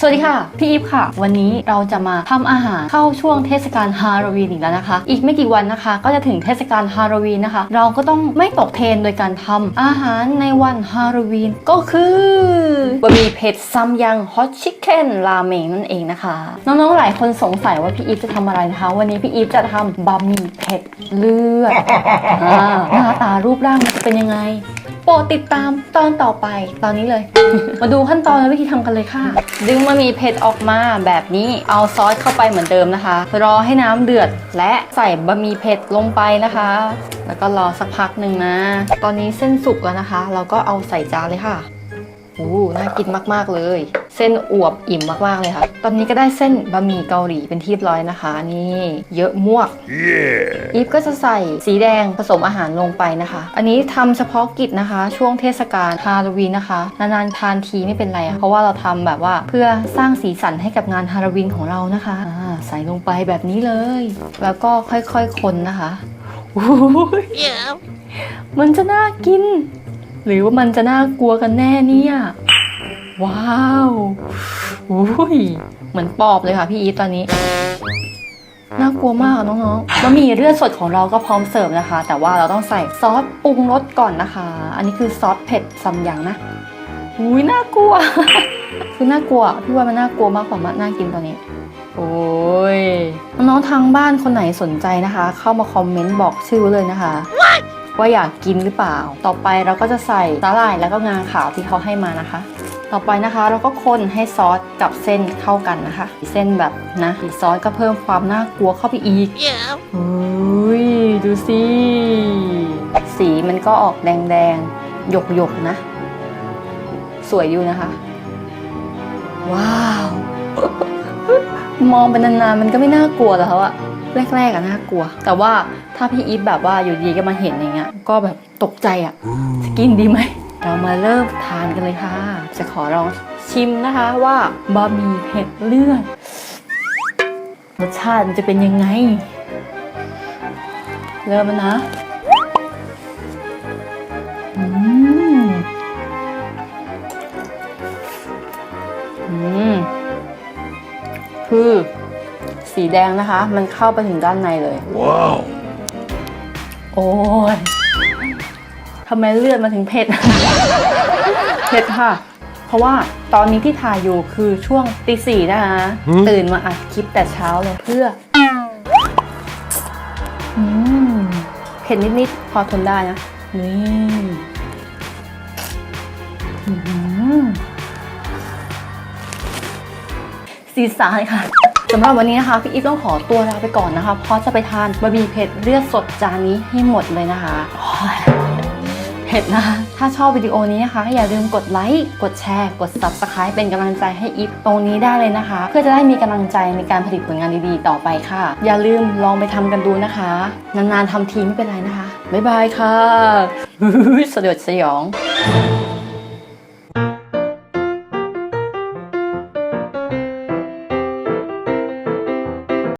สวัสดีค่ะ พี่อีฟค่ะ วันนี้เราจะมาทำอาหารเข้าช่วงเทศกาลฮาโลวีนอีกแล้วนะคะ อีกไม่กี่วันนะคะ ก็จะถึงเทศกาลฮาโลวีนนะคะ เราก็ต้องไม่ตกเทรนโดยการทำอาหารในวันฮาโลวีนก็คือบะหมี่เผ็ดซัมยังฮอตชิคเก้นราเมงนั่นเองนะคะ น้องๆหลายคนสงสัยว่าพี่อีฟจะทำอะไรนะคะ วันนี้พี่อีฟจะทำบะหมี่เผ็ดเลือดหน้าตารูปร่างมันจะเป็นยังไง ปรดติดตามตอนต่อไปตอนนี้เลย มาดูขั้นตอนและวิธีทำกันเลยค่ะ ดึงบะหมี่เผ็ดออกมาแบบนี้เอาซอสเข้าไปเหมือนเดิมนะคะ รอให้น้ำเดือดและใส่บะหมี่เผ็ดลงไปนะคะ แล้วก็รอสักพักหนึ่งนะ ตอนนี้เส้นสุกแล้วนะคะ เราก็เอาใส่จานเลยค่ะอู้น่ากินมากๆเลย เส้นอวบอิ่มมากๆเลยค่ะ ตอนนี้ก็ได้เส้นบะหมี่เกาหลีเป็นที่เรียบร้อยนะคะ นี่เยอะมวกอีฟก็จะใส่สีแดงผสมอาหารลงไปนะคะ อันนี้ทำเฉพาะกิจนะคะ ช่วงเทศกาลฮาโลวีนนะคะนานๆทานทีไม่เป็นไรอะเพราะว่าเราทำแบบว่าเพื่อสร้างสีสันให้กับงานฮาโลวีนของเรานะคะอ่าใส่ลงไปแบบนี้เลย แล้วก็ค่อยๆคนนะคะอุ๊ยมันจะน่ากิน หรือว่ามันจะน่ากลัวกันแน่เนี่ย ว้าวอุ้ยเหมือนปอบเลยค่ะพี่อีตอนนี้ น่ากลัวมากอะน้องๆบะหมี่เลือดสดของเราก็พร้อมเสิร์ฟนะคะ แต่ว่าเราต้องใส่ซอสปรุงรสก่อนนะคะ อันนี้คือซอสเผ็ดซัมยังนะอุ้ยน่ากลัว คือน่ากลัวพี่ว่ามันน่ากลัวมากกว่ามันน่ากินตอนนี้ โอ้ยน้องๆทางบ้านคนไหนสนใจนะคะ เข้ามาคอมเมนต์บอกชื่อเลยนะคะ ว่าอยากกินหรือเปล่า ต่อไปเราก็จะใส่สาหร่ายแล้วก็งาขาวที่เขาให้มานะคะ ต่อไปนะคะเราก็คนให้ซอสกับเส้นเข้ากันนะคะ เส้นแบบนะสีซอสก็เพิ่มความน่ากลัวเข้าไปอีกอุ้ยดูสิสีมันก็ออกแดงๆ หยกๆนะ สวยอยู่นะคะ ว้าว มองไปนานๆมันก็ไม่น่ากลัวแล้วอะ แรกๆอะน่ากลัว แต่ว่าถ้าพี่อีฟแบบว่าอยู่ดีก็มาเห็นอย่างเงี้ย ก็แบบตกใจอะจะกินดีไหม เรามาเริ่มทานกันเลยค่ะ จะขอลองชิมนะคะว่าบะหมี่เผ็ดเลือดรสชาติมันจะเป็นยังไง เริ่มแล้วนะอืมอืมคือ สีแดงนะคะ มันเข้าไปถึงด้านในเลย Wow. โอ้ยทำไมเลือดมาถึงเผ็ด เผ็ดค่ะ เพราะว่าตอนนี้ที่ถ่ายอยู่คือช่วงตีสี่นะคะ หืม ตื่นมาอัดคลิปแต่เช้าเลยเพื่ออืมเผ็ดนิด ๆ พอทนได้นะ นี่อืมสีสานค่ะ สำหรับวันนี้นะคะพี่อีฟต้องขอตัวลาไปก่อนนะคะ เพราะจะไปทานบะหมี่เผ็ดเลือดสดจานนี้ให้หมดเลยนะคะเผ็ดนะ ถ้าชอบวิดีโอนี้นะคะ อย่าลืมกดไลค์ กดแชร์ กด subscribe เป็นกำลังใจให้อีฟตรงนี้ได้เลยนะคะ เพื่อจะได้มีกำลังใจในการผลิตผลงานดีๆ ต่อไปค่ะ อย่าลืมลองไปทำกันดูนะคะ นานๆทำทีไม่เป็นไรนะคะ บ๊ายบายค่ะสยดสยอง